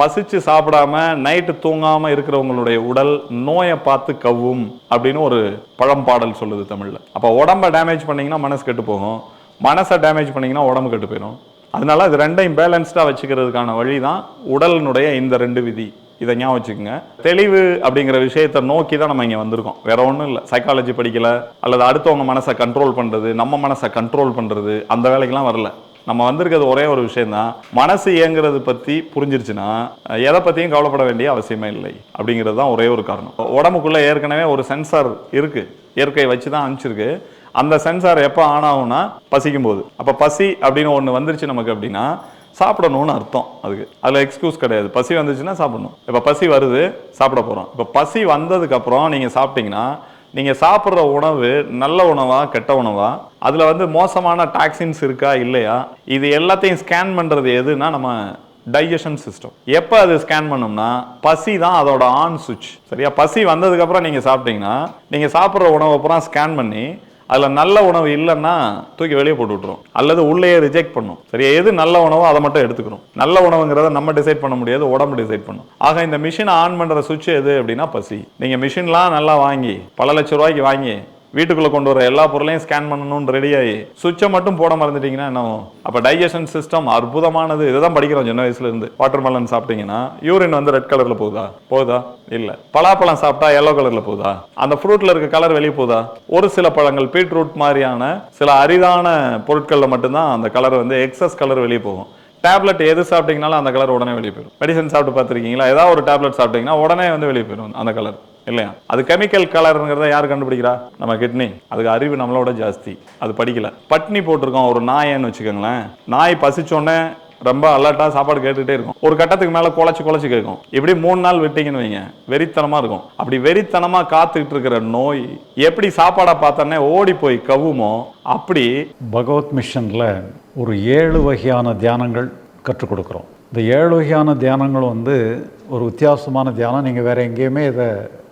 பசிச்சு சாப்பிடாம நைட்டு தூங்காம இருக்கிறவங்களுடைய உடல் நோயை பார்த்து கவ்வும் அப்படின்னு ஒரு பழம்பாடல் சொல்லுது தமிழில். அப்போ உடம்ப டேமேஜ் பண்ணிங்கன்னா மனசு கெட்டு போகும். மனசை டேமேஜ் பண்ணிங்கன்னா உடம்பு கெட்டு போயிடும். அதனால இது ரெண்டையும் பேலன்ஸ்டாக வச்சுக்கிறதுக்கான வழி தான் உடலினுடைய இந்த ரெண்டு விதி. இதை ஞாபகம் வச்சுக்கோங்க. தெளிவு அப்படிங்கிற விஷயத்தை நோக்கி தான் நம்ம இங்கே வந்திருக்கோம். வேற ஒன்றும் இல்லை. சைக்காலஜி படிக்கல. அல்லது அடுத்தவங்க மனசை கண்ட்ரோல் பண்ணுறது நம்ம மனசை கண்ட்ரோல் பண்ணுறது அந்த வேலைக்கெல்லாம் வரல. நம்ம வந்திருக்கிறது ஒரே ஒரு விஷயம் தான் மனசு இயங்குறது பற்றி புரிஞ்சிருச்சுன்னா எதை பற்றியும் கவலைப்பட வேண்டிய அவசியமே இல்லை. அப்படிங்கிறது தான் ஒரே ஒரு காரணம். உடம்புக்குள்ளே ஏற்கனவே ஒரு சென்சார் இருக்குது இயற்கை வச்சு தான் அனுப்பிச்சிருக்கு. அந்த சென்சார் எப்போ ஆன் ஆகும்னா பசிக்கும் போது அப்போ பசி அப்படின்னு ஒன்று வந்துருச்சு நமக்கு அப்படின்னா சாப்பிடணும்னு அர்த்தம் அதுக்கு. அதில் எக்ஸ்கியூஸ் கிடையாது. பசி வந்துச்சுன்னா சாப்பிடணும். இப்போ பசி வருது சாப்பிட போகிறோம் இப்போ பசி வந்ததுக்கப்புறம் நீங்கள் சாப்பிட்டீங்கன்னா நீங்கள் சாப்பிட்ற உணவு நல்ல உணவா கெட்ட உணவா? அதில் வந்து மோசமான டாக்ஸின்ஸ் இருக்கா இல்லையா? இது எல்லாத்தையும் ஸ்கேன் பண்ணுறது எதுனா நம்ம டைஜஷன் சிஸ்டம் எப்போ அது ஸ்கேன் பண்ணோம்னா பசி தான் அதோட ஆன் சுவிட்ச் சரியா? பசி வந்ததுக்கப்புறம் நீங்கள் சாப்பிட்டீங்கன்னா நீங்கள் சாப்பிட்ற உணவை அப்புறம் ஸ்கேன் பண்ணி அதில் நல்ல உணவு இல்லைன்னா தூக்கி வெளியே போட்டு விட்டுரும். அல்லது உள்ளேயே ரிஜெக்ட் பண்ணும். சரியா? எது நல்ல உணவோ அதை மட்டும் எடுத்துக்கிறோம். நல்ல உணவுங்கிறத நம்ம டிசைட் பண்ண முடியாது உடம்பு டிசைட் பண்ணும். ஆக இந்த மிஷினை ஆன் பண்ணுற சுவிட்ச் எது அப்படின்னா பசி. நீங்கள் மிஷின்லாம் நல்லா வாங்கி பல லட்ச ரூபாய்க்கு வாங்கி வீட்டுக்குள்ளே கொண்டு வர எல்லா பொருளையும் ஸ்கேன் பண்ணணும்னு ரெடி ஆகி சுவிட்சை மட்டும் போட மறந்துட்டீங்கன்னா என்ன அப்போ டைஜஷன் சிஸ்டம் அற்புதமானது. இதை தான் படிக்கிறோம் சின்ன வயசுலேருந்து வாட்டர் மெலன் சாப்பிட்டீங்கன்னா யூரின் வந்து ரெட் கலரில் போகுதா? போகுதா? இல்லை. பலாப்பழம் சாப்பிட்டா எல்லோ கலரில் போகுதா? அந்த ஃப்ரூட்டில் இருக்க கலர் வெளியே போகுதா? ஒரு சில பழங்கள் பீட்ரூட் மாதிரியான சில அரிதான பொருட்களில் மட்டும்தான் அந்த கலர் வந்து எக்ஸஸ் கலர் வெளியே போகும். டேப்லெட் எது சாப்பிட்டீங்கனாலும் அந்த கலர் உடனே வெளியே போயிடும். மெடிசன் சாப்பிட்டு பார்த்துருக்கீங்களா? ஏதாவது ஒரு டேப்லெட் சாப்பிட்டீங்கன்னா உடனே வந்து வெளியே போயிடும் அந்த கலர் இல்லையா? அது கெமிக்கல் கலருங்கிறத யார் கண்டுபிடிக்கிறா? நம்ம கிட்னி அதுக்கு அறிவு நம்மளோட ஜாஸ்தி. அது படிக்கல. பட்னி போட்டிருக்கோம் ஒரு நாயன்னு வச்சுக்கோங்களேன். நாய் பசிச்சோடனே ரொம்ப அலர்ட்டாக சாப்பாடு கேட்டுக்கிட்டே இருக்கும். ஒரு கட்டத்துக்கு மேலே குழச்சி குழச்சி கேட்கும். இப்படி மூணு நாள் விட்டீங்கன்னு வைங்க. வெறித்தனமாக இருக்கும். அப்படி வெறித்தனமாக காத்துக்கிட்டு இருக்கிற நோய் எப்படி சாப்பாடை பார்த்தோன்னே ஓடி போய் கவுமோ அப்படி பகவத் மிஷனில் ஒரு ஏழு வகையான தியானங்கள் கற்றுக் கொடுக்குறோம். இந்த ஏழு வகையான தியானங்கள் வந்து ஒரு வித்தியாசமான தியானம். நீங்கள் வேறு எங்கேயுமே இதை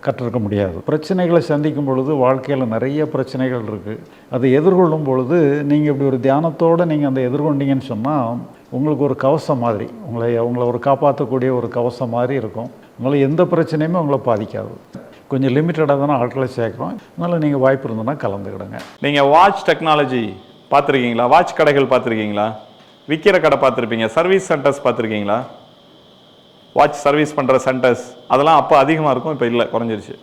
கற்றிருக்க முடியாது. பிரச்சனைகளை சந்திக்கும் பொழுது வாழ்க்கையில் நிறைய பிரச்சனைகள் இருக்குது அதை எதிர்கொள்ளும் பொழுது நீங்கள் இப்படி ஒரு தியானத்தோடு நீங்கள் அந்த எதிர்கொண்டீங்கன்னு சொன்னால் உங்களுக்கு ஒரு கவசம் மாதிரி உங்களை உங்களை ஒரு காப்பாற்றக்கூடிய ஒரு கவசம் மாதிரி இருக்கும். அதனால் எந்த பிரச்சனையுமே உங்களை பாதிக்காது. கொஞ்சம் லிமிட்டடாக தானே ஆட்களை சேர்க்குறோம். அதனால் நீங்கள் வாய்ப்பு இருந்ததுன்னா கலந்துக்கிடுங்க. நீங்கள் வாட்ச் டெக்னாலஜி பார்த்துருக்கீங்களா? வாட்ச் கடைகள் பார்த்துருக்கீங்களா? விற்கிற கடை பார்த்துருப்பீங்க. சர்வீஸ் சென்டர்ஸ் பார்த்துருக்கீங்களா? வாட்ச் சர்வீஸ் பண்ணுற சென்டர்ஸ் அதெல்லாம் அப்போ அதிகமாக இருக்கும் இப்போ இல்லை குறைஞ்சிருச்சு.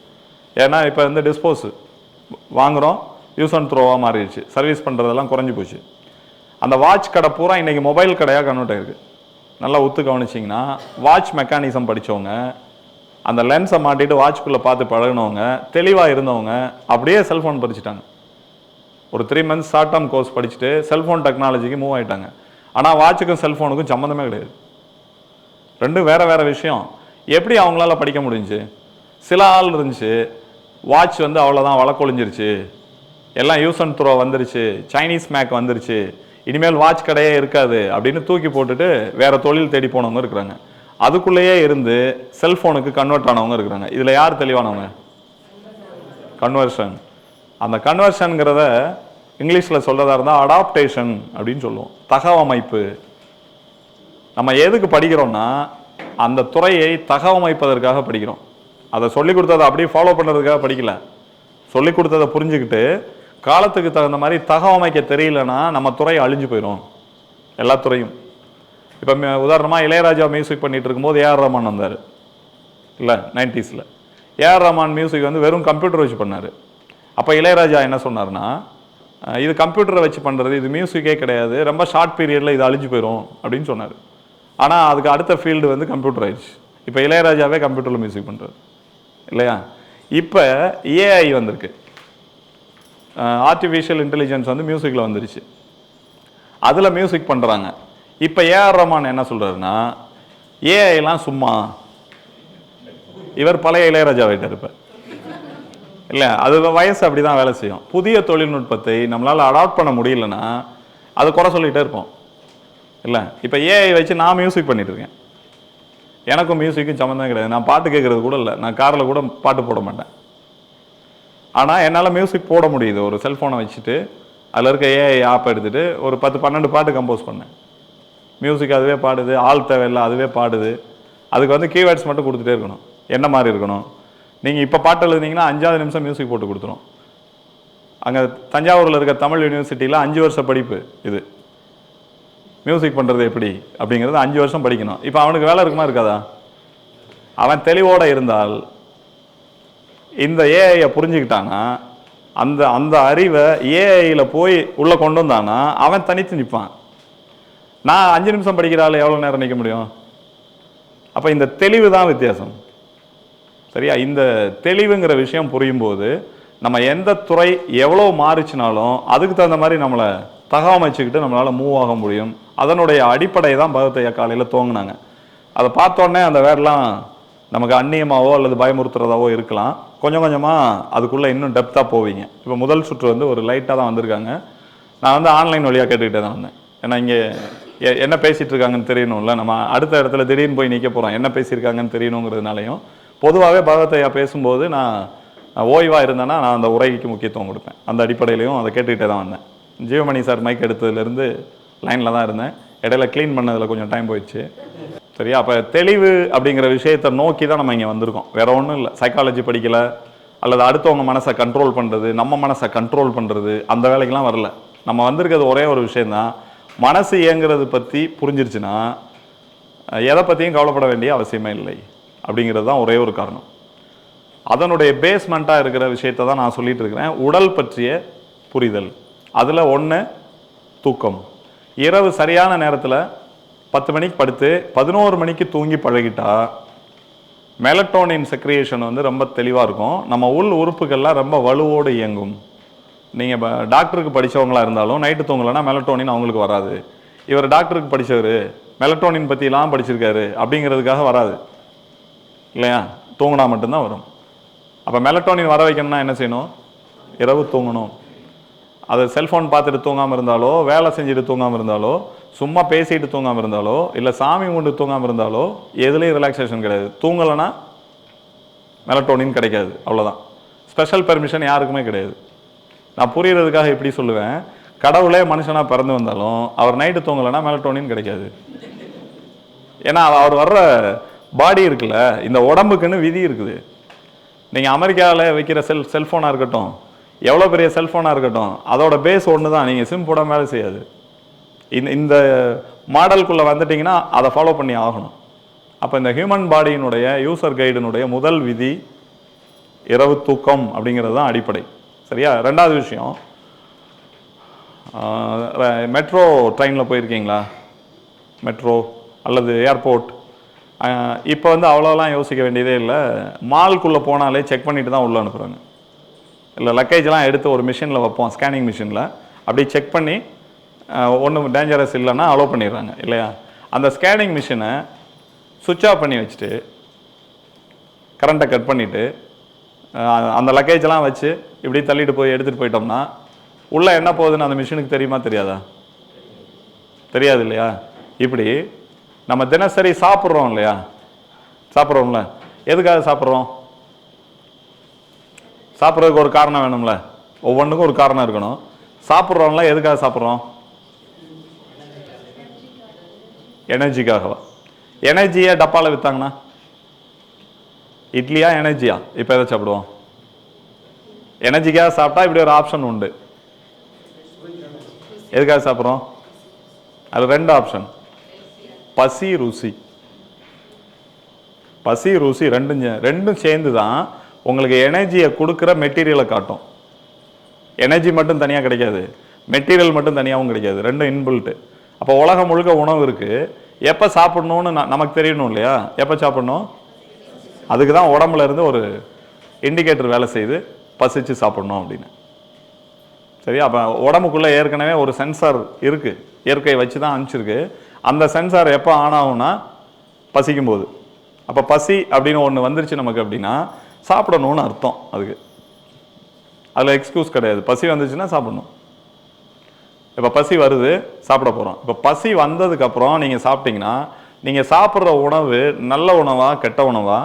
ஏன்னா இப்போ வந்து டிஸ்போஸ் வாங்குகிறோம் யூஸ் அண்ட் த்ரோவாக மாறிடுச்சு. சர்வீஸ் பண்ணுறதெல்லாம் குறைஞ்சி போச்சு. அந்த வாட்ச் கடை பூரா இன்றைக்கி மொபைல் கடையாக கன்வெர்ட் ஆயிருக்கு. நல்லா ஒத்து கவனிச்சிங்கன்னா வாட்ச் மெக்கானிசம் படித்தவங்க அந்த லென்ஸை மாட்டிட்டு வாட்ச்குள்ளே பார்த்து பழகுனவங்க தெளிவாக இருந்தவங்க அப்படியே செல்ஃபோன் படிச்சுட்டாங்க ஒரு three months short term course படிச்சுட்டு செல்ஃபோன் டெக்னாலஜிக்கு மூவ் ஆயிட்டாங்க. ஆனால் வாட்சுக்கும் செல்ஃபோனுக்கும் சம்மந்தமே கிடையாது. ரெண்டும் வேறு வேறு விஷயம். எப்படி அவங்களால படிக்க முடிஞ்சுச்சு சில ஆள் இருந்துச்சு வாட்ச் வந்து அவ்வளோதான் வழக்கொழிஞ்சிருச்சு எல்லாம் யூஸ் அண்ட் த்ரோ வந்துருச்சு சைனீஸ் மேக் வந்துருச்சு இனிமேல் வாட்ச் கடையே இருக்காது அப்படின்னு தூக்கி போட்டுட்டு வேறு தொழில் தேடி போனவங்க இருக்கிறாங்க. அதுக்குள்ளேயே இருந்து செல்ஃபோனுக்கு கன்வெர்ட் ஆனவங்க இருக்கிறாங்க. இதில் யார் தெளிவானவங்க? கன்வர்ஷன். அந்த கன்வர்ஷனுங்கிறத இங்கிலீஷில் சொல்கிறதா இருந்தால் அடாப்டேஷன் அப்படின்னு சொல்லுவோம். தகவமைப்பு. நம்ம எதுக்கு படிக்கிறோம்னா அந்த துறையை தகவமைப்பதற்காக படிக்கிறோம். அதை சொல்லிக் கொடுத்ததை அப்படியே ஃபாலோ பண்ணுறதுக்காக படிக்கல. சொல்லிக் கொடுத்ததை புரிஞ்சுக்கிட்டு காலத்துக்கு தகுந்த மாதிரி தகவமைக்க தெரியலனா நம்ம துறை அழிஞ்சு போயிடும் எல்லா துறையும். இப்போ உதாரணமாக இளையராஜா மியூசிக் பண்ணிகிட்டு இருக்கும்போது ஏஆர் ரஹ்மான் வந்தார். இல்லை நைன்டிஸில் ஏஆர் ரஹ்மான் மியூசிக் வந்து வெறும் கம்ப்யூட்டர் வச்சு பண்ணார். அப்போ இளையராஜா என்ன சொன்னார்னா இது கம்ப்யூட்டரை வச்சு பண்ணுறது இது மியூசிக்கே கிடையாது. ரொம்ப ஷார்ட் பீரியடில் இது அழிஞ்சு போயிடும் அப்படின்னு சொன்னார். ஆனால் அதுக்கு அடுத்த ஃபீல்டு வந்து கம்ப்யூட்டர் ஆயிடுச்சு. இப்போ இளையராஜாவே கம்ப்யூட்டரில் மியூசிக் பண்ணுறாரு இல்லையா? இப்போ ஏஐ வந்திருக்கு. ஆர்டிஃபிஷியல் இன்டெலிஜென்ஸ் வந்து மியூசிக்கில் வந்துருச்சு. அதில் மியூசிக் பண்ணுறாங்க இப்போ ஏஆர் ரஹ்மான் என்ன சொல்கிறாருன்னா ஏஐலாம் சும்மா இவர் பழைய இளையராஜா ஆயிட்டார் இப்போ. இல்லை அது வயசு அப்படி தான் வேலை செய்யும். புதிய தொழில்நுட்பத்தை நம்மளால் அடாப்ட் பண்ண முடியலன்னா அதை குறை சொல்லிகிட்டே இருப்போம். இல்லை இப்போ ஏஐ வச்சு நான் மியூசிக் பண்ணிகிட்ருக்கேன் இருக்கேன். எனக்கும் மியூசிக்கும் சம்மந்தம் கிடையாது. நான் பாட்டு கேட்குறது கூட இல்லை. நான் காரில் கூட பாட்டு போட மாட்டேன். ஆனால் என்னால் மியூசிக் போட முடியுது. ஒரு செல்ஃபோனை வச்சுட்டு அதில் இருக்க ஏஐ ஆப் எடுத்துகிட்டு ஒரு பத்து பன்னெண்டு பாட்டு கம்போஸ் பண்ணேன். மியூசிக் அதுவே பாடுது ஆள் தேவையில்லை அதுவே பாடுது. அதுக்கு வந்து கீவேர்ட்ஸ் மட்டும் கொடுத்துட்டே இருக்கணும். என்ன மாதிரி இருக்கணும்? நீங்கள் இப்போ பாட்டு எழுதுனீங்கன்னா அஞ்சாவது நிமிஷம் மியூசிக் போட்டு கொடுத்துரும். அங்கே தஞ்சாவூரில் இருக்க தமிழ் யூனிவர்சிட்டியில் அஞ்சு வருஷ படிப்பு இது. மியூசிக் பண்ணுறது எப்படி? அப்படிங்கிறது அஞ்சு வருஷம் படிக்கணும். இப்போ அவனுக்கு வேலை இருக்குமா இருக்காதா? அவன் தெளிவோட இருந்தால் இந்த ஏஐயை புரிஞ்சுக்கிட்டான்னா அந்த அந்த அறிவை ஏஐயில் போய் உள்ளே கொண்டு வந்தானா அவன் தனித்து நிற்பான் நான் அஞ்சு நிமிஷம் படிக்கிறாள் எவ்வளோ நேரம் நிற்க முடியும்? அப்போ இந்த தெளிவு தான் வித்தியாசம். சரியா? இந்த தெளிவுங்கிற விஷயம் புரியும் போது நம்ம எந்த துறை எவ்வளோ மாறிச்சினாலும் அதுக்கு தகுந்த மாதிரி நம்மளை தகவமைச்சுக்கிட்டு நம்மளால் மூவ் ஆக முடியும். அதனுடைய அடிப்படை தான் பகத்தையா காலையில் துவங்கினாங்க. அதை பார்த்தோன்னே அந்த வேர்லாம் நமக்கு அந்நியமாவோ அல்லது பயமுறுத்துறதாவோ இருக்கலாம். கொஞ்சம் கொஞ்சமாக அதுக்குள்ளே இன்னும் டெப்த்தாக போவீங்க. இப்போ முதல் சுற்று வந்து ஒரு லைட்டாக தான் வந்திருக்காங்க. நான் வந்து ஆன்லைன் வழியாக கேட்டுக்கிட்டே தான் வந்தேன். ஏன்னா இங்கே எ- என்ன பேசிகிட்டு இருக்காங்கன்னு தெரியணும்ல. நம்ம அடுத்த இடத்துல திடீர்னு போய் நிற்க போகிறோம் என்ன பேசியிருக்காங்கன்னு தெரியணுங்கிறதுனாலையும் பொதுவாகவே பகவத்தையா பேசும்போது நான் ஓய்வாக இருந்தேன்னா நான் அந்த உரைக்கு முக்கியத்துவம் கொடுப்பேன். அந்த அடிப்படையிலையும் அதை கேட்டுக்கிட்டே தான் வந்தேன். ஜீவமணி சார் மைக் எடுத்ததுலேருந்து லைனில் தான் இருந்தேன். இடையில க்ளீன் பண்ணதில் கொஞ்சம் டைம் போயிடுச்சு. சரியா? அப்போ தெளிவு அப்படிங்கிற விஷயத்தை நோக்கி தான் நம்ம இங்கே வந்திருக்கோம். வேற ஒன்றும் இல்லை. சைக்காலஜி படிக்கலை. அல்லது அடுத்தவங்க மனசை கண்ட்ரோல் பண்ணுறது நம்ம மனசை கண்ட்ரோல் பண்ணுறது அந்த வேலைக்கெல்லாம் வரல. நம்ம வந்திருக்கிறது ஒரே ஒரு விஷயந்தான் மனசு இயங்குறது பற்றி புரிஞ்சிருச்சுன்னா எதை பற்றியும் கவலைப்பட வேண்டிய அவசியமே இல்லை. அப்படிங்கிறது தான் ஒரே ஒரு காரணம். அதனுடைய பேஸ்மெண்ட்டாக இருக்கிற விஷயத்தை தான் நான் சொல்லிகிட்டு இருக்கிறேன். உடல் பற்றிய புரிதல். அதில் ஒன்று தூக்கம். இரவு சரியான நேரத்தில் பத்து மணிக்கு படுத்து பதினோரு மணிக்கு தூங்கி பழகிட்டா மெலட்டோனின் செக்ரியேஷன் வந்து ரொம்ப தெளிவாக இருக்கும். நம்ம உள் உறுப்புகள்லாம் ரொம்ப வலுவோடு இயங்கும். நீங்கள் இப்போ டாக்டருக்கு படித்தவங்களாக இருந்தாலும் நைட்டு தூங்கலைன்னா மெலட்டோனின் அவங்களுக்கு வராது. இவர் டாக்டருக்கு படித்தவர் மெலட்டோனின் பற்றிலாம் படிச்சிருக்காரு அப்படிங்கிறதுக்காக வராது. இல்லையா? தூங்கினா மட்டும்தான் வரும். அப்போ மெலட்டோனின் வர வைக்கணும்னா என்ன செய்யணும்? இரவு தூங்கணும். அது செல்ஃபோன் பார்த்துட்டு தூங்காமல் இருந்தாலோ வேலை செஞ்சுட்டு தூங்காமல் இருந்தாலோ சும்மா பேசிட்டு தூங்காமல் இருந்தாலோ இல்லை சாமி கொண்டு தூங்காமல் இருந்தாலோ எதுலேயும் ரிலாக்ஸேஷன் கிடையாது. தூங்கலைன்னா மெலட்டோனின் கிடைக்காது. அவ்வளோதான் ஸ்பெஷல் பெர்மிஷன் யாருக்குமே கிடையாது. நான் புரியறதுக்காக எப்படி சொல்லுவேன். கடவுளே மனுஷனாக பிறந்து வந்தாலும் அவர் நைட்டு தூங்கலைன்னா மெலட்டோனின் கிடைக்காது. ஏன்னா அவர் வர்ற பாடி இருக்குல்ல இந்த உடம்புக்குன்னு விதி இருக்குது. நீங்கள் அமெரிக்காவில் வைக்கிற செல் செல்ஃபோனாக இருக்கட்டும் எவ்வளோ பெரிய செல்ஃபோனாக இருக்கட்டும் அதோட பேஸ் ஒன்று தான் நீங்கள் சிம் போட வேலை செய்யாது. இந்த இந்த மாடலுக்குள்ளே வந்துட்டிங்கன்னா அதை ஃபாலோ பண்ணி ஆகணும். அப்போ இந்த ஹியூமன் பாடியினுடைய யூசர் கைடினுடைய முதல் விதி இரவு தூக்கம் அப்படிங்கிறது தான் அடிப்படை. சரியா? ரெண்டாவது விஷயம் மெட்ரோ ட்ரெயினில் போயிருக்கீங்களா? மெட்ரோ அல்லது ஏர்போர்ட் இப்போ வந்து அவ்வளோலாம் யோசிக்க வேண்டியதே இல்லை. மால்குள்ளே போனாலே செக் பண்ணிட்டு தான் உள்ளே அனுப்புகிறாங்க இல்லை லக்கேஜ்லாம் எடுத்து ஒரு மிஷினில் வைப்போம் ஸ்கேனிங் மிஷினில் அப்படியே செக் பண்ணி ஒன்றும் டேஞ்சரஸ் இல்லைன்னா அலோவ் பண்ணிடுறாங்க இல்லையா? அந்த ஸ்கேனிங் மிஷினை சுவிட்ச் ஆஃப் பண்ணி வச்சுட்டு கரண்ட்டை கட் பண்ணிவிட்டு அந்த லக்கேஜெலாம் வச்சு இப்படி தள்ளிட்டு போய் எடுத்துகிட்டு போயிட்டோம்னா உள்ளே என்ன போகுதுன்னு அந்த மிஷினுக்கு தெரியுமா தெரியாதா? தெரியாது இல்லையா? இப்படி நம்ம தினசரி சாப்பிட்றோம் இல்லையா? சாப்பிட்றோம்ல. எதுக்காக சாப்பிட்றோம்? சாப்பிட்றதுக்கு ஒரு காரணம் வேணும்ல. ஒவ்வொன்றுக்கும் ஒரு காரணம் இருக்கணும். சாப்பிட்றோம்ல எதுக்காக சாப்பிட்றோம்? எனர்ஜிக்காகவா? எனர்ஜியை டப்பாவில் விற்றாங்கண்ணா இட்லியா எனர்ஜியா? இப்போ எதை சாப்பிடுவோம்? எனர்ஜிக்காக சாப்பிட்டா இப்படி ஒரு ஆப்ஷன் உண்டு. எதுக்காக சாப்பிட்றோம்? அது ரெண்டு ஆப்ஷன். பசி ருசி. பசி ருசி ரெண்டும் ரெண்டும் சேர்ந்து தான் உங்களுக்கு எனர்ஜியை கொடுக்குற மெட்டீரியலை காட்டும். எனர்ஜி மட்டும் தனியாக கிடைக்காது. மெட்டீரியல் மட்டும் தனியாகவும் கிடைக்காது. ரெண்டும் இன்பில்ட்டு அப்போ உலகம் முழுக்க உணவு இருக்குது எப்போ சாப்பிட்ணுன்னு நமக்கு தெரியணும் இல்லையா? எப்போ சாப்பிட்ணும்? அதுக்கு தான் உடம்புல இருந்து ஒரு இண்டிகேட்டர் வேலை செய்து பசிச்சு சாப்பிட்ணும் அப்படின்னு. சரியா? அப்போ உடம்புக்குள்ளே ஏற்கனவே ஒரு சென்சார் இருக்குது இயற்கை வச்சு தான் அனுப்பிச்சிருக்கு. அந்த சென்சார் எப்போ ஆன் ஆகும்னா பசிக்கும் போது அப்போ பசி அப்படின்னு ஒன்று வந்துருச்சு நமக்கு அப்படின்னா சாப்பிடணும்னு அர்த்தம் அதுக்கு. அதில் எக்ஸ்கியூஸ் கிடையாது. பசி வந்துச்சுன்னா சாப்பிடணும். இப்போ பசி வருது சாப்பிட போகிறோம் இப்போ பசி வந்ததுக்கப்புறம் நீங்கள் சாப்பிட்டீங்கன்னா நீங்கள் சாப்பிட்ற உணவு நல்ல உணவா கெட்ட உணவா?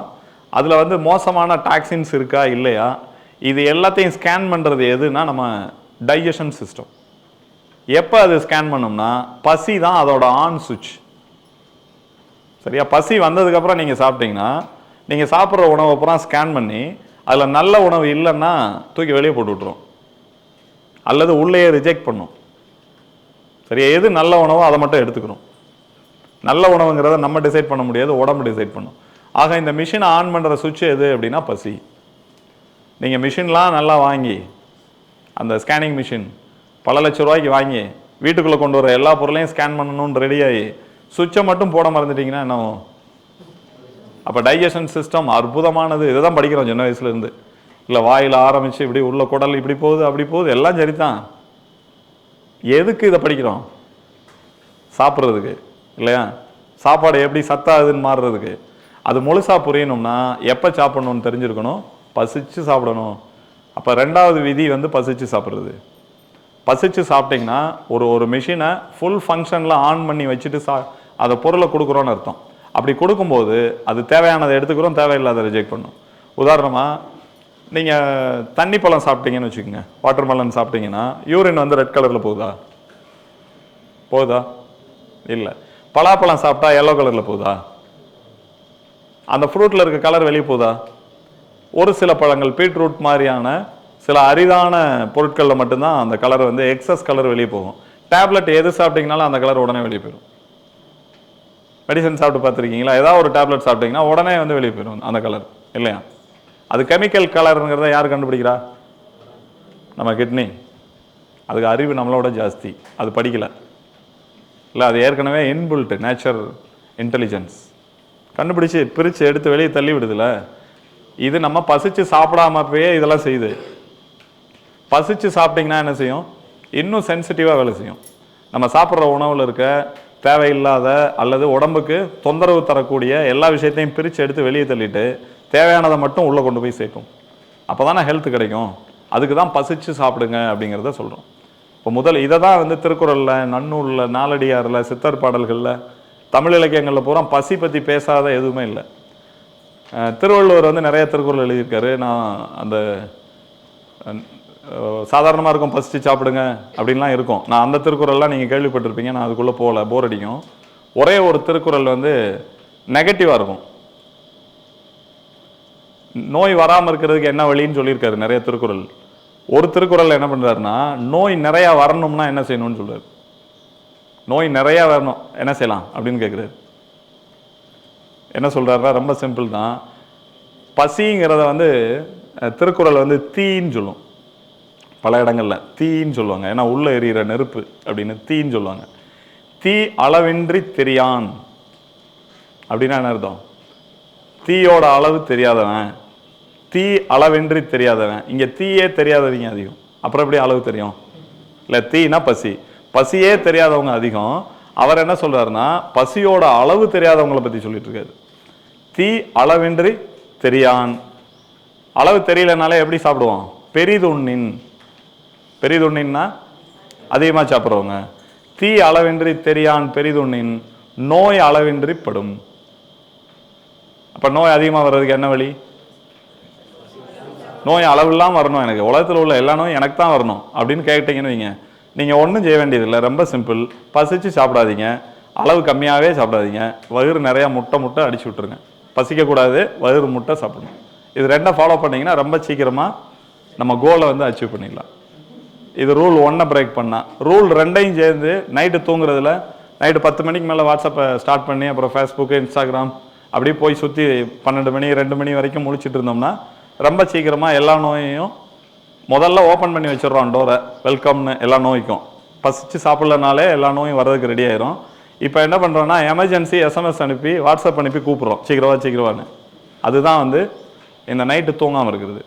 அதில் வந்து மோசமான டாக்ஸின்ஸ் இருக்கா இல்லையா? இது எல்லாத்தையும் ஸ்கேன் பண்ணுறது எதுனா நம்ம டைஜஷன் சிஸ்டம் எப்போ அது ஸ்கேன் பண்ணோம்னா பசி தான் அதோட ஆன் சுவிட்ச் சரியா? பசி வந்ததுக்கப்புறம் நீங்கள் சாப்பிட்டீங்கன்னா நீங்கள் சாப்பிட்ற உணவை அப்புறம் ஸ்கேன் பண்ணி அதில் நல்ல உணவு இல்லைன்னா தூக்கி வெளியே போட்டு விட்ரும் அல்லது உள்ளேயே ரிஜெக்ட் பண்ணும். சரியா? எது நல்ல உணவோ அதை மட்டும் எடுத்துக்கணும் நல்ல உணவுங்கிறத நம்ம டிசைட் பண்ண முடியாது உடம்பு டிசைட் பண்ணும். ஆக இந்த மிஷினை ஆன் பண்ணுற சுவிட்ச் எது அப்படின்னா பசி. நீங்கள் மிஷின்லாம் நல்லா வாங்கி அந்த ஸ்கேனிங் மிஷின் பல லட்ச ரூபாய்க்கு வாங்கி வீட்டுக்குள்ளே கொண்டு வர எல்லா பொருளையும் ஸ்கேன் பண்ணணும்னு ரெடியாகி சுவிட்சை மட்டும் போட மறந்துட்டிங்கன்னா என்ன அப்போ டைஜஷன் சிஸ்டம் அற்புதமானது. இதை தான் படிக்கிறோம் சின்ன வயசுலேருந்து இல்லை வாயில் ஆரம்பித்து இப்படி உள்ள குடல் இப்படி போகுது அப்படி போகுது எல்லாம் சரிதான். எதுக்கு இதை படிக்கிறோம்? சாப்பிட்றதுக்கு இல்லையா? சாப்பாடு எப்படி சத்தாகுதுன்னு மாறுறதுக்கு. அது முழுசாக புரியணும்னா எப்போ சாப்பிடணும்னு தெரிஞ்சிருக்கணும்? பசிச்சு சாப்பிடணும். அப்போ ரெண்டாவது விதி வந்து பசிச்சு சாப்பிட்றது. பசிச்சு சாப்பிட்டீங்கன்னா ஒரு ஒரு மிஷினை ஃபுல் ஃபங்க்ஷனில் ஆன் பண்ணி வச்சுட்டு சா அதை பொருளை கொடுக்குறோன்னு அர்த்தம். அப்படி கொடுக்கும்போது அது தேவையானதை எடுத்துக்கிறோம் தேவையில்லாத ரிஜெக்ட் பண்ணும். உதாரணமாக நீங்கள் தண்ணி பழம் சாப்பிட்டீங்கன்னு வச்சுக்கோங்க. வாட்டர் மெலன் சாப்பிட்டீங்கன்னா யூரின் வந்து ரெட் கலரில் போகுதா? போகுதா? இல்லை. பலாப்பழம் சாப்பிட்டா எல்லோ கலரில் போகுதா? அந்த ஃப்ரூட்டில் இருக்க கலர் வெளியே போகுதா? ஒரு சில பழங்கள் பீட்ரூட் மாதிரியான சில அரிதான பொருட்களில் மட்டும்தான் அந்த கலர் வந்து எக்ஸஸ் கலர் வெளியே போகும். டேப்லெட் எது சாப்பிட்டீங்கனாலும் அந்த கலர் உடனே வெளியே போயிடும். மெடிசன் சாப்பிட்டு பார்த்துருக்கீங்களா? ஏதாவது ஒரு டேப்லெட் சாப்பிட்டீங்கன்னா உடனே வந்து வெளியே போயிடும் அந்த கலர் இல்லையா? அது கெமிக்கல் கலருங்கிறத யார் கண்டுபிடிக்கிறா? நம்ம கிட்னி அதுக்கு அறிவு நம்மளோட ஜாஸ்தி. அது படிக்கலை. இல்லை அது ஏற்கனவே இன்புல்ட்டு நேச்சர் இன்டெலிஜென்ஸ் கண்டுபிடிச்சு பிரித்து எடுத்து வெளியே தள்ளி விடுதில்ல இது நம்ம பசிச்சு சாப்பிடாமப்பயே இதெல்லாம் செய்யுது. பசிச்சு சாப்பிட்டிங்கன்னா என்ன செய்யும்? இன்னும் சென்சிட்டிவாக வேலை செய்யும். நம்ம சாப்பிட்ற உணவில் இருக்க தேவையில்லாத அல்லது உடம்புக்கு தொந்தரவு தரக்கூடிய எல்லா விஷயத்தையும் பிரித்து எடுத்து வெளியே தள்ளிட்டு தேவையானதை மட்டும் உள்ளே கொண்டு போய் சேர்க்கும். அப்போ தானே ஹெல்த் கிடைக்கும். அதுக்கு தான் பசிச்சு சாப்பிடுங்க அப்படிங்கிறத சொல்கிறோம் இப்போ முதல் இதை தான் வந்து திருக்குறளில் நன்னூலில் நாலடியாரில் சித்தர் பாடல்களில் தமிழ் இலக்கியங்களில் பூரா பசி பற்றி பேசாத எதுவுமே இல்லை. திருவள்ளுவர் வந்து நிறைய திருக்குறள் எழுதியிருக்காரு. நான் அந்த சாதாரணமாக இருக்கும் பசிச்சு சாப்பிடுங்க அப்படின்லாம் இருக்கும். நான் அந்த திருக்குறள்லாம் நீங்கள் கேள்விப்பட்டிருப்பீங்க நான் அதுக்குள்ளே போகல போர் அடிக்கும். ஒரே ஒரு திருக்குறள் வந்து நெகட்டிவாக இருக்கும். நோய் வராமல் இருக்கிறதுக்கு என்ன வழின்னு சொல்லியிருக்காரு நிறைய திருக்குறள். ஒரு திருக்குறள் என்ன பண்ணுறாருன்னா நோய் நிறையா வரணும்னா என்ன செய்யணும்னு சொல்கிறார் நோய் நிறையா வரணும் என்ன செய்யலாம் அப்படின்னு கேட்குறாரு என்ன சொல்கிறாருன்னா ரொம்ப சிம்பிள் தான். பசிங்கிறத வந்து திருக்குறள் வந்து தீன்னு சொல்லும். பல இடங்களில். தீன்னு சொல்லுவாங்க. ஏன்னா உள்ள எரியிற நெருப்பு அப்படின்னு தீன்னு சொல்லுவாங்க. தீ அளவின்றி தெரியான். அப்படின்னா என்ன அர்த்தம்? தீயோட அளவு தெரியாதவன். தீ அளவின்றி தெரியாதவன். இங்கே தீயே தெரியாதவங்க அதிகம். அப்புறம் எப்படி அளவு தெரியும்? இல்லை தீனா பசி. பசியே தெரியாதவங்க அதிகம். அவர் என்ன சொல்கிறாருன்னா பசியோட அளவு தெரியாதவங்களை பற்றி சொல்லிட்டு இருக்காரு. தீ அளவின்றி தெரியான். அளவு தெரியலனாலே எப்படி சாப்பிடுவோம் பெரிதுண்ணின். பெரிதுண்ணின்னா அதிகமாக சாப்பிட்றவங்க. தீ அளவின்றி தெரியான் பெரிதுண்ணின் நோய் அளவின்றி படும். அப்போ நோய் அதிகமாக வர்றதுக்கு என்ன வழி? நோய் அளவில்லாமல் வரணும் எனக்கு. உலகத்தில் உள்ள எல்லா நோயும் எனக்கு தான் வரணும் அப்படின்னு கேட்டீங்கன்னு வைங்க. நீங்கள் ஒன்றும் செய்ய வேண்டியதில்லை. ரொம்ப சிம்பிள். பசிச்சு சாப்பிடாதீங்க. அளவு கம்மியாகவே சாப்பிடாதீங்க. வயிறு நிறையா முட்டை முட்டை அடிச்சு விட்ருங்க பசிக்கக்கூடாது வயிறு முட்டை சாப்பிடணும். இது ரெண்டை ஃபாலோ பண்ணிங்கன்னா ரொம்ப சீக்கிரமாக நம்ம கோலை வந்து அச்சீவ் பண்ணிடலாம். இது ரூல் ஒன்றை பிரேக் பண்ணால் ரூல் ரெண்டையும் சேர்ந்து நைட்டு தூங்குறதுல நைட்டு பத்து மணிக்கு மேலே வாட்ஸ்அப்பை ஸ்டார்ட் பண்ணி அப்புறம் ஃபேஸ்புக்கு இன்ஸ்டாகிராம் அப்படியே போய் சுற்றி பன்னெண்டு மணி ரெண்டு மணி வரைக்கும் முழிச்சிட்டு இருந்தோம்னா ரொம்ப சீக்கிரமாக எல்லா நோயையும் முதல்ல ஓப்பன் பண்ணி வச்சிடுறோம் டோரை வெல்கம்னு எல்லா நோய்க்கும். பசிச்சு சாப்பிட்லனாலே எல்லா நோயும் வர்றதுக்கு ரெடி ஆயிரும். இப்போ என்ன பண்ணுறோன்னா எமர்ஜென்சி எஸ்எம்எஸ் அனுப்பி வாட்ஸ்அப் அனுப்பி கூப்பிட்றோம். சீக்கிரவா சீக்கிரவான்னு அதுதான் வந்து இந்த நைட்டு தூங்காமல் இருக்கிறது.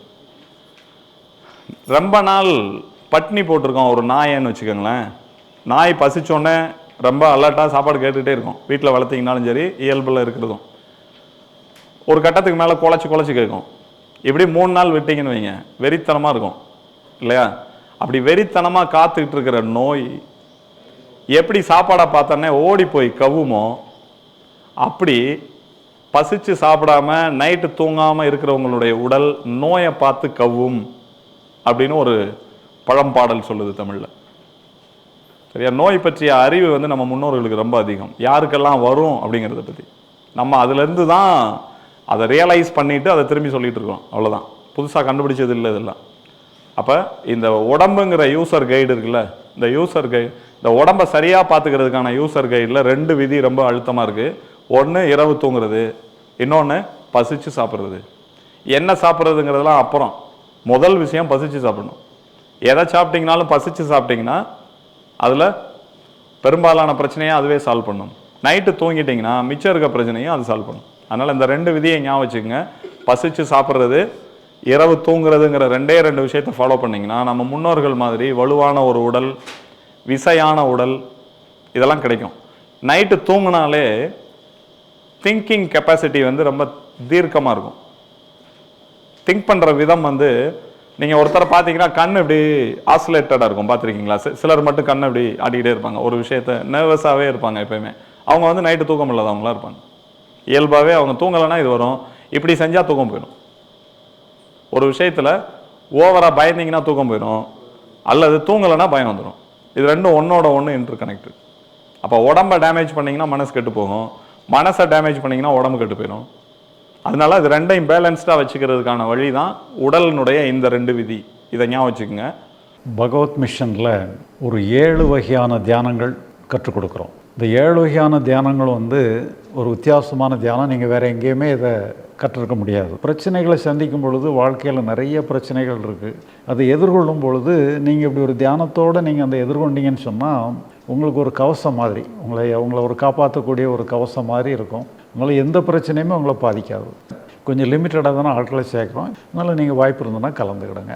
ரொம்ப நாள் பட்னி போட்டிருக்கோம் ஒரு நாயன்னு வச்சுக்கோங்களேன். நாய் பசிச்சோடனே ரொம்ப அலர்ட்டாக சாப்பாடு கேட்டுகிட்டே இருக்கும். வீட்டில் வளர்த்திங்கனாலும் சரி இயல்பில் இருக்கிறதும். ஒரு கட்டத்துக்கு மேலே குழச்சி குழச்சி கேட்கும். இப்படி மூணு நாள் விட்டீங்கன்னு வைங்க வெறித்தனமாக இருக்கும். இல்லையா? அப்படி வெறித்தனமாக காத்துக்கிட்டு இருக்கிற நோய் எப்படி சாப்பாடை பார்த்தோன்னே ஓடி போய் கவுமோ அப்படி பசித்து சாப்பிடாம நைட்டு தூங்காமல் இருக்கிறவங்களுடைய உடல் நோயை பார்த்து கவ்வும் அப்படின்னு ஒரு பழம்பாடல் சொல்லுது தமிழில். சரியா? நோய் பற்றிய அறிவு வந்து நம்ம முன்னோர்களுக்கு ரொம்ப அதிகம். யாருக்கெல்லாம் வரும் அப்படிங்கிறத பற்றி நம்ம அதுலேருந்து தான் அதை ரியலைஸ் பண்ணிட்டு அதை திரும்பி சொல்லிட்டு இருக்கோம். அவ்வளோதான் புதுசாக கண்டுபிடிச்சது இல்லை இதெல்லாம். அப்போ இந்த உடம்புங்கிற யூசர் கைடு இருக்குல்ல இந்த யூசர் கைடு இந்த உடம்பை சரியாக பார்த்துக்கிறதுக்கான யூசர் கைடில் ரெண்டு விதி ரொம்ப அழுத்தமாக இருக்குது ஒன்று இரவு தூங்குறது இன்னொன்று பசிச்சு சாப்பிட்றது. என்ன சாப்பிட்றதுங்கிறதுலாம் அப்புறம். முதல் விஷயம் பசிச்சு சாப்பிடணும். எதை சாப்பிட்டீங்கனாலும் பசிச்சு சாப்பிட்டீங்கன்னா அதில் பெரும்பாலான பிரச்சனையை அதுவே சால்வ் பண்ணும். நைட்டு தூங்கிட்டிங்கன்னா மிச்சம் இருக்க பிரச்சனையும் அது சால்வ் பண்ணும். அதனால் இந்த ரெண்டு விதியை ஞாபகம் வச்சுக்கோங்க. பசிச்சு சாப்பிட்றது இரவு தூங்குறதுங்கிற ரெண்டே ரெண்டு விஷயத்தை ஃபாலோ பண்ணிங்கன்னா நம்ம முன்னோர்கள் மாதிரி வலுவான ஒரு உடல் விசையான உடல் இதெல்லாம் கிடைக்கும். நைட்டு தூங்கினாலே திங்கிங் கெப்பாசிட்டி வந்து ரொம்ப தீர்க்கமாக இருக்கும். திங்க் பண்ணுற விதம் வந்து நீங்கள் ஒருத்தரை பார்த்தீங்கன்னா கண் இப்படி ஆசிலேட்டடாக இருக்கும். பார்த்துருக்கீங்களா? சிலர் மட்டும் கண் இப்படி ஆடிக்கிட்டே இருப்பாங்க. ஒரு விஷயத்த நர்வஸாகவே இருப்பாங்க எப்பயுமே. அவங்க வந்து நைட்டு தூக்கம் இல்லாதவங்களா இருப்பாங்க. இயல்பாகவே அவங்க தூங்கலைன்னா இது வரும். இப்படி செஞ்சால் தூக்கம் போயிடும். ஒரு விஷயத்தில் ஓவராக பயந்தீங்கன்னா தூக்கம் போயிடும். அல்லது தூங்கலைன்னா பயம் வந்துடும் இது ரெண்டும் ஒன்றோட ஒன்று இன்டர் கனெக்டட் அப்போ உடம்பை டேமேஜ் பண்ணிங்கன்னா மனசு கெட்டு போகும். மனசை டேமேஜ் பண்ணிங்கன்னா உடம்பு கெட்டு போயிடும். அதனால் அது ரெண்டையும் பேலன்ஸ்டாக வச்சுக்கிறதுக்கான வழி தான் உடலினுடைய இந்த ரெண்டு விதி. இதை ஞாபகம் வச்சுக்கோங்க. பகவத் மிஷனில் ஒரு ஏழு வகையான தியானங்கள் கற்றுக் கொடுக்குறோம். இந்த ஏழு வகையான தியானங்கள் வந்து ஒரு வித்தியாசமான தியானம். நீங்கள் வேறு எங்கேயுமே இதை கற்றுருக்க முடியாது. பிரச்சனைகளை சந்திக்கும் பொழுது வாழ்க்கையில் நிறைய பிரச்சனைகள் இருக்குது அதை எதிர்கொள்ளும் பொழுது நீங்கள் இப்படி ஒரு தியானத்தோடு நீங்கள் அந்த எதிர்கொண்டீங்கன்னு சொன்னால் உங்களுக்கு ஒரு கவசம் மாதிரி உங்களை உங்களை ஒரு காப்பாற்றக்கூடிய ஒரு கவசம் மாதிரி இருக்கும். அதனால் எந்த பிரச்சனையுமே உங்களை பாதிக்காது. கொஞ்சம் லிமிட்டடாக தானே ஆட்களை சேர்க்குறோம். அதனால் நீங்கள் வாய்ப்பு இருந்ததுன்னா கலந்துக்கிடுங்க.